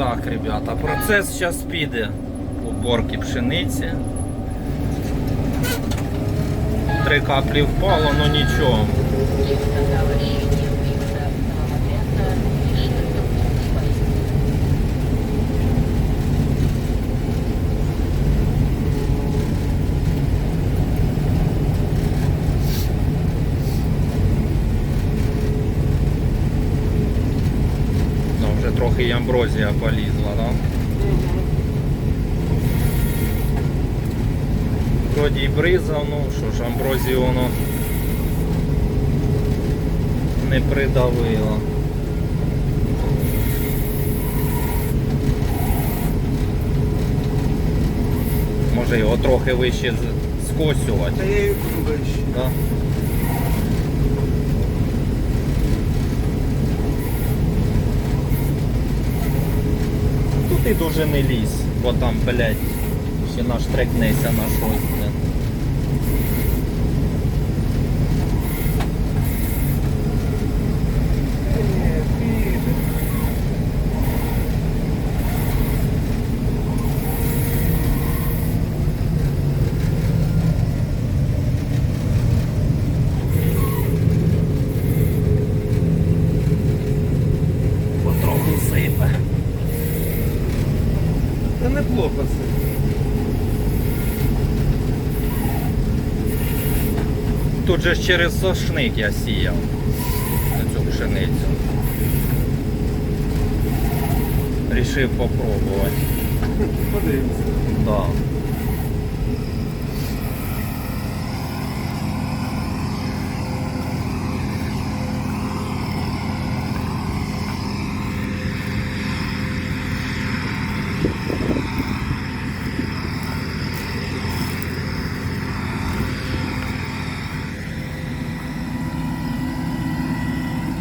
Так, ребята, процес зараз піде уборки пшениці. Три каплі впало, ну нічого. Ну, вже трохи і амброзія полізла, так? Вроді і бризав, ну що ж, амброзію воно не придавило. Може його трохи вище скосювати. Та я її буду вище. Да? І дуже не лізь, бо там, блядь, ще наш трек наштрикнеться на щось. блін. Ні, піде. Потроху сипе. Та неплохо це. Тут же через сошник я сіяв цю пшеницю. Рішив попробувати. Подивимося. Да.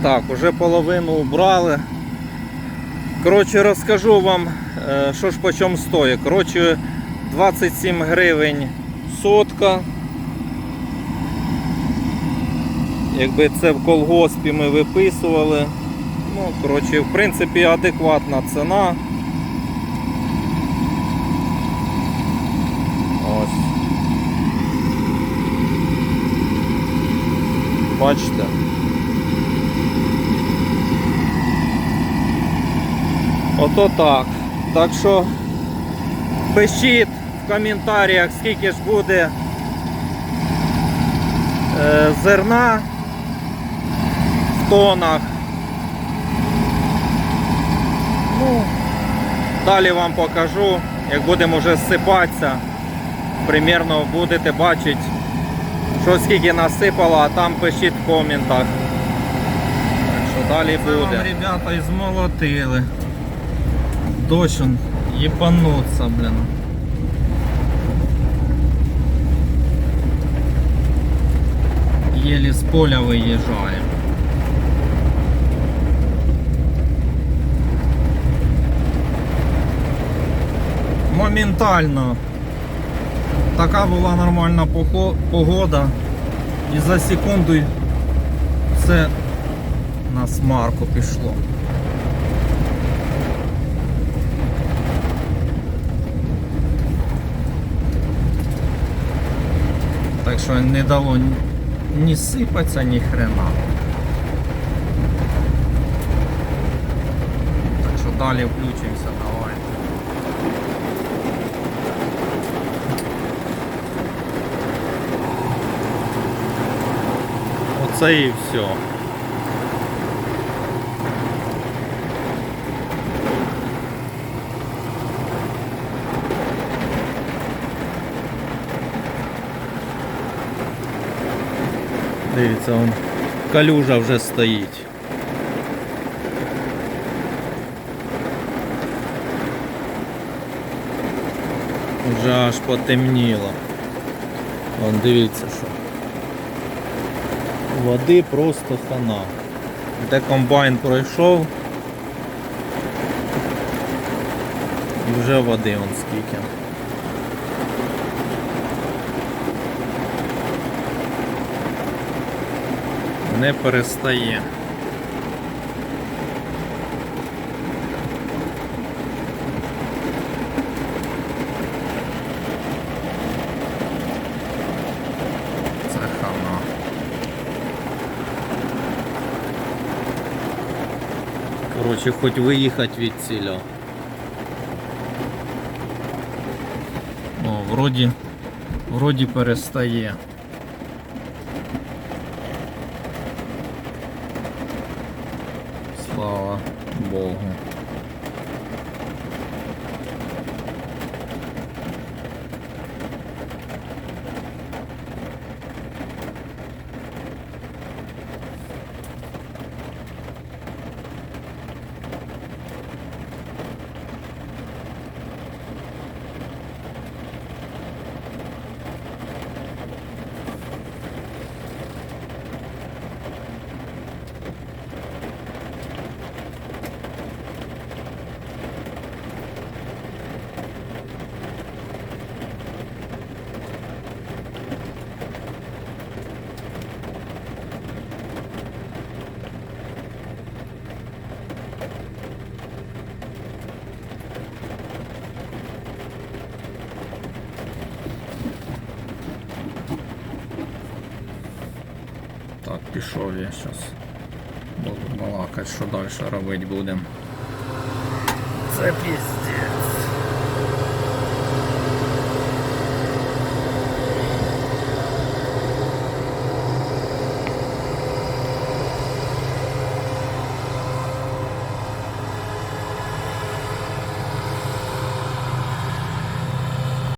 Так, уже половину убрали. Коротше, розкажу вам, е, що ж по чому стоїть. Коротше, 27 гривень сотка. Якби це в колгоспі ми виписували. Ну, коротше, в принципі, адекватна ціна. Ось. Бачите? Ото так. Так що пишіть в коментарях, скільки ж буде е, зерна в тонах. Ну, далі вам покажу, як будемо вже зсипатися. Примірно будете бачити, що скільки насипало, а там пишіть в коментах. Так що далі буде. ребята, і змолотили. Дощ он ебануться, блин. Еле с поля выезжаем. Моментально. Така була нормальна погода. І за секунду все на смарку пішло. Що не дало ні, сипаться, ні хрена. Так що далі включимося, давай. Оце і все. Дивіться, он калюжа вже стоїть. Вже аж потемніло. Вон дивіться що. Води просто хана. Де комбайн пройшов. І вже води он скільки. не перестає. Це хавно. Коротше, хоч виїхати від ціля. О, вроді, вроді перестає. Так, пішов я зараз. Буду балакати, що далі робити будемо. Це піздець.